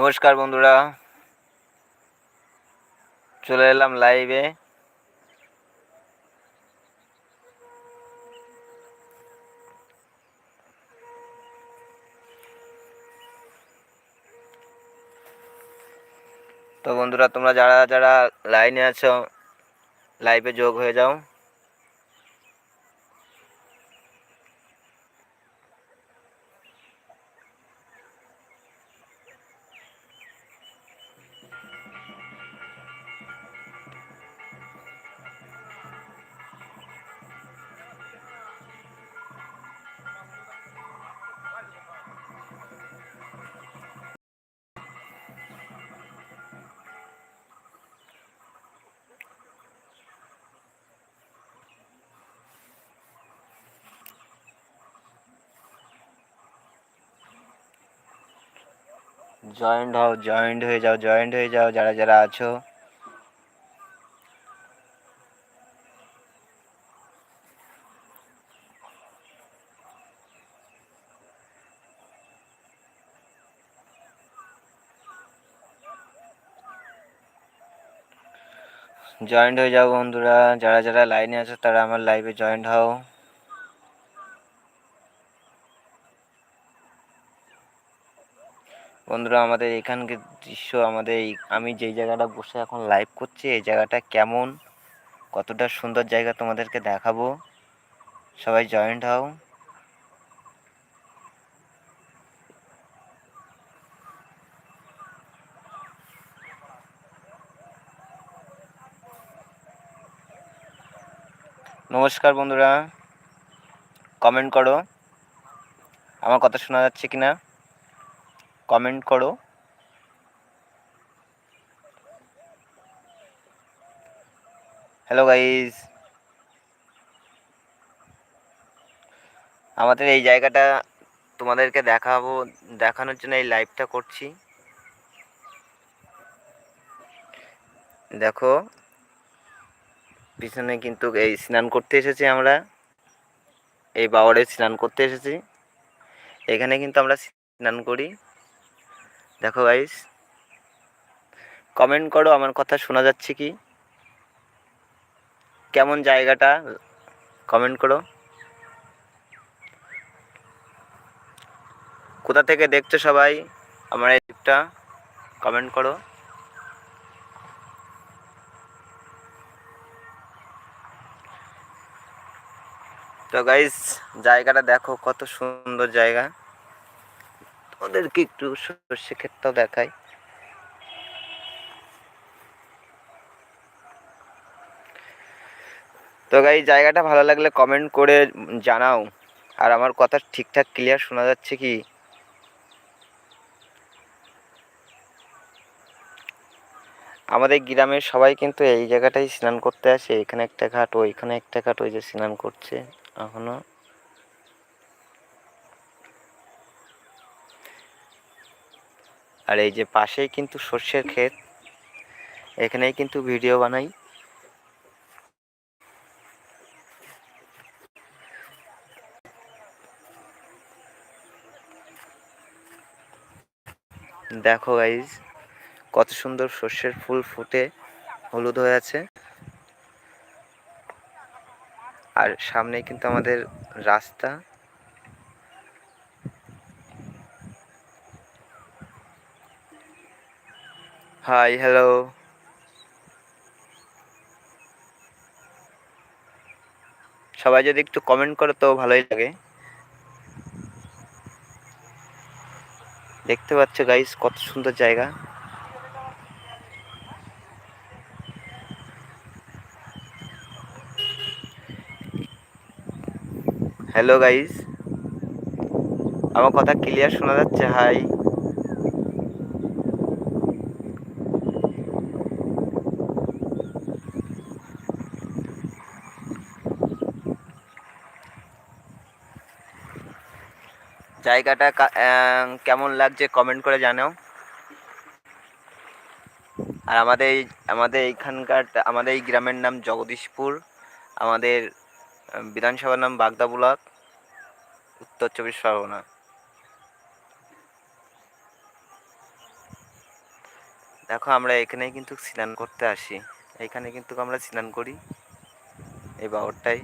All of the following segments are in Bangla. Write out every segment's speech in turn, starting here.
নমস্কার বন্ধুরা। চলে এলাম লাইভে তো বন্ধুরা, তোমরা যারা যারা লাইনে আছো লাইভে যোগ হয়ে যাও। জয়েন্ট হও জয়েন্ট হয়ে যাও জয়েন্ট হয়ে যাও, যারা যারা আছো। জয়েন্ট হয়ে যাও বন্ধুরা, যারা যারা লাইনে আছো তারা আমার লাইভে জয়েন্ট হও। বন্ধুরা, আমাদের এখানকার দৃশ্য, আমাদের আমি যেই জায়গাটা বসে এখন লাইভ করছি, এই জায়গাটা কেমন? কতটা সুন্দর জায়গা তোমাদেরকে দেখাবো। সবাই জয়েন্ট হও। নমস্কার বন্ধুরা। কমেন্ট করো। আমার কথা শোনা যাচ্ছে কি না কমেন্ট করো। হ্যালো গাইজ আমাদের এই জায়গাটা তোমাদেরকে দেখাবো, দেখানোর জন্য এই লাইভটা করছি। দেখো, পিছনে কিন্তু এই স্নান করতে এসেছি আমরা। এই বাওয়ারে স্নান করতে এসেছি। এখানে কিন্তু আমরা স্নান করি। দেখো গাইস কমেন্ট করো আমার কথা শোনা যাচ্ছে কি? কেমন জায়গাটা? কমেন্ট করো। কোথা থেকে দেখছ সবাই? আমার এই লিপটা কমেন্ট করো। তো গাইস জায়গাটা দেখো কত সুন্দর জায়গা। ওদেরকে একটু সর্ষে ক্ষেতটাও দেখাই। তো গাই জায়গাটা ভালো লাগলে কমেন্ট করে জানাও। আর আমার কথা ঠিকঠাক ক্লিয়ার শোনা যাচ্ছে কি? আমাদের গ্রামের সবাই কিন্তু এই জায়গাটাই স্নান করতে আসে। এখানে একটা ঘাট, ওইখানে একটা ঘাট, ওই যে স্নান করছে এখনও। আর এই যে পাশেই কিন্তু সর্ষের ক্ষেত, এখানেই কিন্তু ভিডিও বানাই। দেখো গাইজ কত সুন্দর সর্ষের ফুল ফুটে, হলুদ হয়ে আছে। আর সামনে কিন্তু আমাদের রাস্তা। হাই হ্যালো সবাই যদি একটু কমেন্ট করে তো ভালোই লাগে। দেখতে পাচ্ছ গাইস কত সুন্দর জায়গা। হ্যালো গাইস আমার কথা ক্লিয়ার শোনা যাচ্ছে? হাই জায়গাটা কেমন লাগছে কমেন্ট করে জানাও। আর আমাদের আমাদের এইখানকার, আমাদের এই গ্রামের নাম জগদীশপুর, আমাদের বিধানসভার নাম বাগদা ব্লক, উত্তর চব্বিশ পরগনা। দেখো আমরা এখানেই কিন্তু স্নান করতে আসি। এখানে কিন্তু আমরা স্নান করি। এই বাবরটাই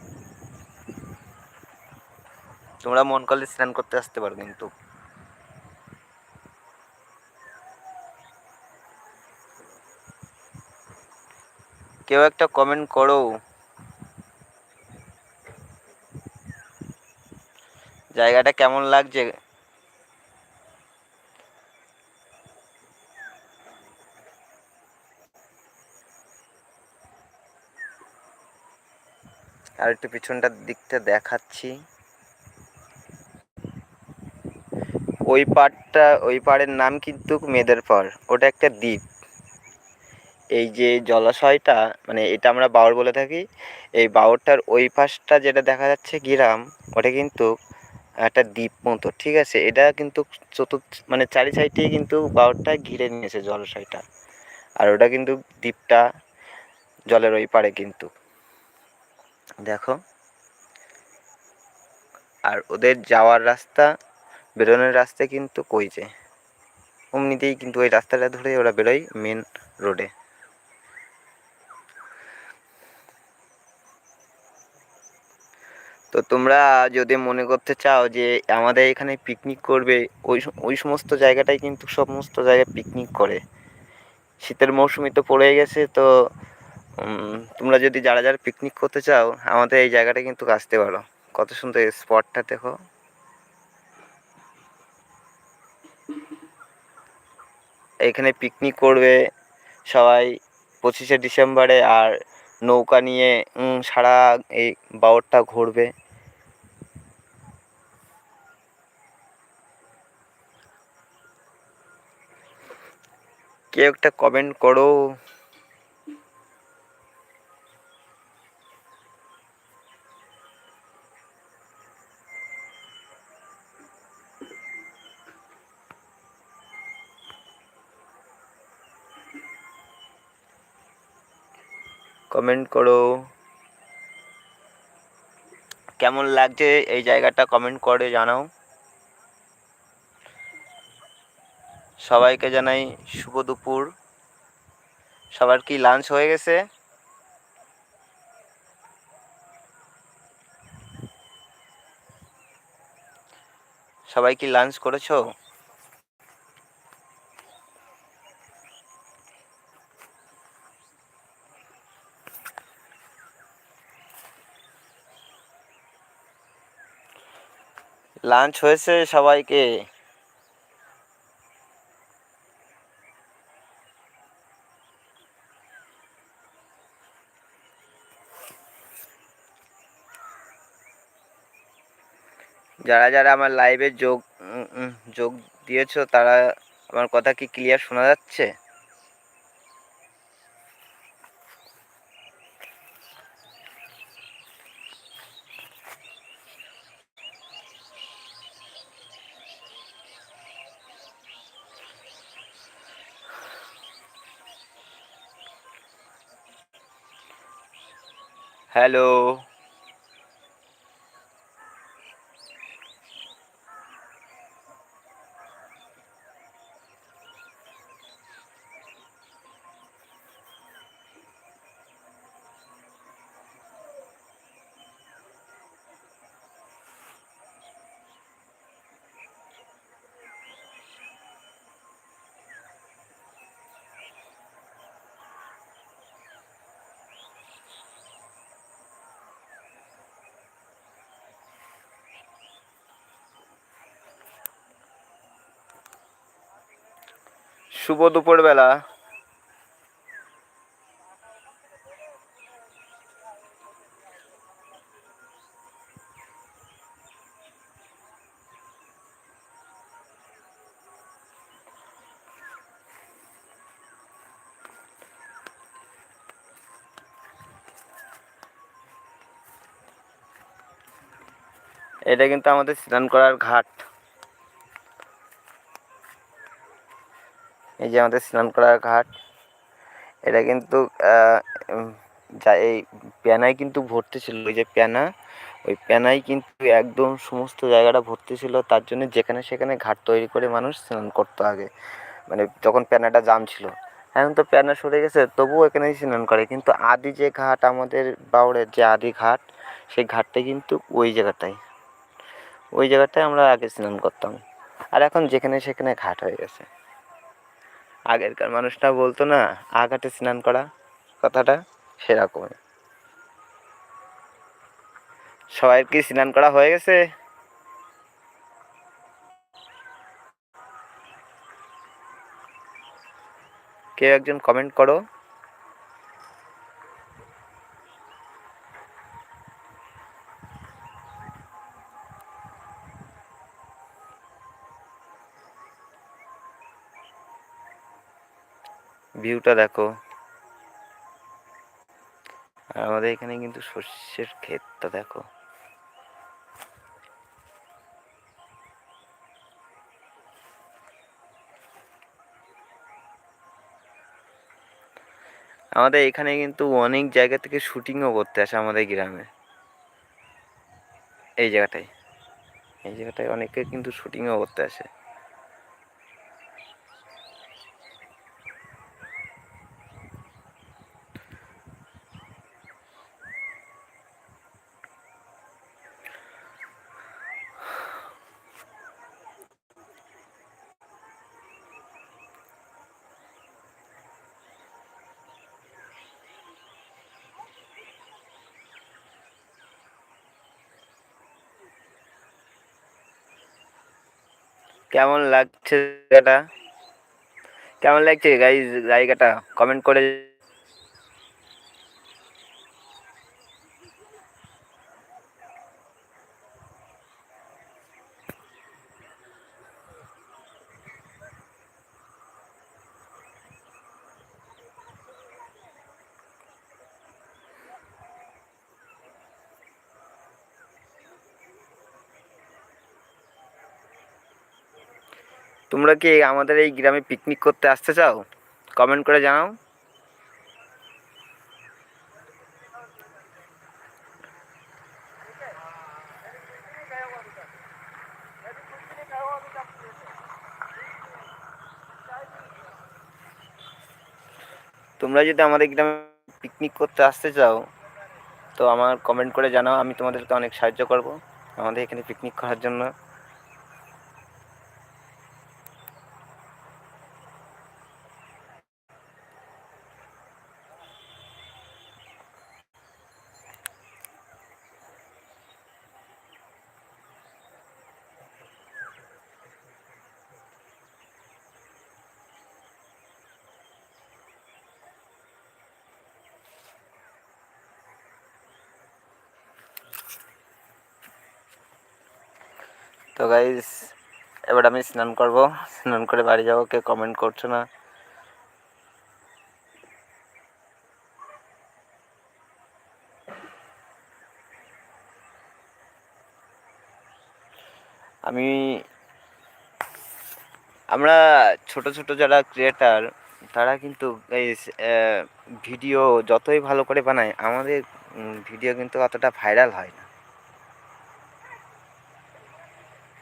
তোমরা মন করলে স্নান করতে আসতে পারো কিন্তু। কেউ একটা কমেন্ট করো। জায়গাটা কেমন লাগছে? আর একটু পিছনটার দিকটা দেখাচ্ছি। ওই পাড়টা, ওই পাড়ের নাম কিন্তু মেয়েদের পাড়। ওটা একটা দ্বীপ। এই যে জলাশয়টা মানে এটা আমরা বাওর বলে থাকি, এই বাউরটার ওই পাশটা যেটা দেখা যাচ্ছে গ্রাম, ওটা কিন্তু একটা দ্বীপ মতো, ঠিক আছে? এটা কিন্তু চতুর্থ মানে চারি সাইডেই কিন্তু বাওরটা ঘিরে নিয়েছে জলাশয়টা। আর ওটা কিন্তু দ্বীপটা জলের ওই পাড়ে কিন্তু। দেখো। আর ওদের যাওয়ার রাস্তা বেরোনোর রাস্তা কিন্তু কইছে অমনিতেই কিন্তু ওই রাস্তাটা ধরে ওরা বেরোয় মেন রোডে তো তোমরা যদি মনে করতে চাও যে আমাদের এখানে পিকনিক করবে, ওই ওই সমস্ত জায়গাটাই কিন্তু সমস্ত জায়গায় পিকনিক করে। শীতের মৌসুমি তো পড়ে গেছে, তো তোমরা যদি যারা যারা পিকনিক করতে চাও, আমাদের এই জায়গাটা কিন্তু আসতে পারো। কত সুন্দর স্পটটা দেখো। এখানে পিকনিক করবে সবাই পঁচিশে ডিসেম্বরে আর নৌকা নিয়ে সারা এই বাওরটা ঘুরবে। কেউ একটা কমেন্ট করো। কমেন্ট করো। কেমন লাগছে এই জায়গাটা কমেন্ট করে জানাও। সবাইকে জানাই শুভ দুপুর। সবার কি লাঞ্চ হয়ে গেছে? সবাই কি লাঞ্চ করেছ? লাঞ্চ হয়েছে সবাইকে। যারা যারা আমার লাইভে যোগ যোগ দিয়েছ তারা আমার কথা কি ক্লিয়ার শোনা যাচ্ছে? হ্যালো শুভ দুপুরবেলা। এটা কিন্তু আমাদের স্নান করার ঘাট। এই যে আমাদের স্নান করার ঘাট, এটা কিন্তু যা এই প্যানায় কিন্তু ভর্তি ছিল, ওই যে প্যানা, ওই প্যানায় কিন্তু একদম সমস্ত জায়গাটা ভর্তি ছিল, তার জন্য যেখানে সেখানে ঘাট তৈরি করে মানুষ স্নান করতো আগে মানে যখন প্যানাটা জাম ছিল। এখন তো প্যানা সরে গেছে, তবুও এখানেই স্নান করে, কিন্তু আদি যে ঘাট, আমাদের বাউড়ের যে আদি ঘাট, সেই ঘাটটা কিন্তু ওই জায়গাটায়। ওই জায়গাটায় আমরা আগে স্নান করতাম। আর এখন যেখানে সেখানে ঘাট হয়ে গেছে। আগেরকার মানুষটা বলতো না আঘাটে স্নান করা, কথাটা সেরকমই। সবাই কি স্নান করা হয়ে গেছে? কেউ একজন কমেন্ট করো। ভিউটা দেখো। আর আমাদের এখানে কিন্তু শস্যের ক্ষেতটা দেখো। আমাদের এখানে কিন্তু অনেক জায়গা থেকে শুটিংও করতে আসে আমাদের গ্রামে। এই জায়গাটায়। এই জায়গাটায় অনেকে কিন্তু শুটিংও করতে আসে। কেমন লাগছে জায়গাটা? কেমন লাগছে গাই জায়গাটা? কমেন্ট করে তোমরা কি আমাদের এই গ্রামে পিকনিক করতে আসতে চাও? কমেন্ট করে জানাও। তোমরা যদি আমাদের গ্রামে পিকনিক করতে আসতে চাও, তো আমার কমেন্ট করে জানাও, আমি তোমাদেরকে অনেক সাহায্য করব আমাদের এখানে পিকনিক করার জন্য। তো গাইস এবার আমি স্নান করব। স্নান করে বাড়ি যাব, কেউ কমেন্ট করছ না। আমি, আমরা ছোট ছোট যারা ক্রিয়েটার তারা কিন্তু ভিডিও যতই ভালো করে বানায় আমাদের ভিডিও কিন্তু অতটা ভাইরাল হয় না।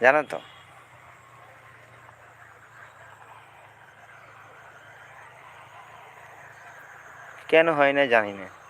জানো তো? কেন হয় না জানি না।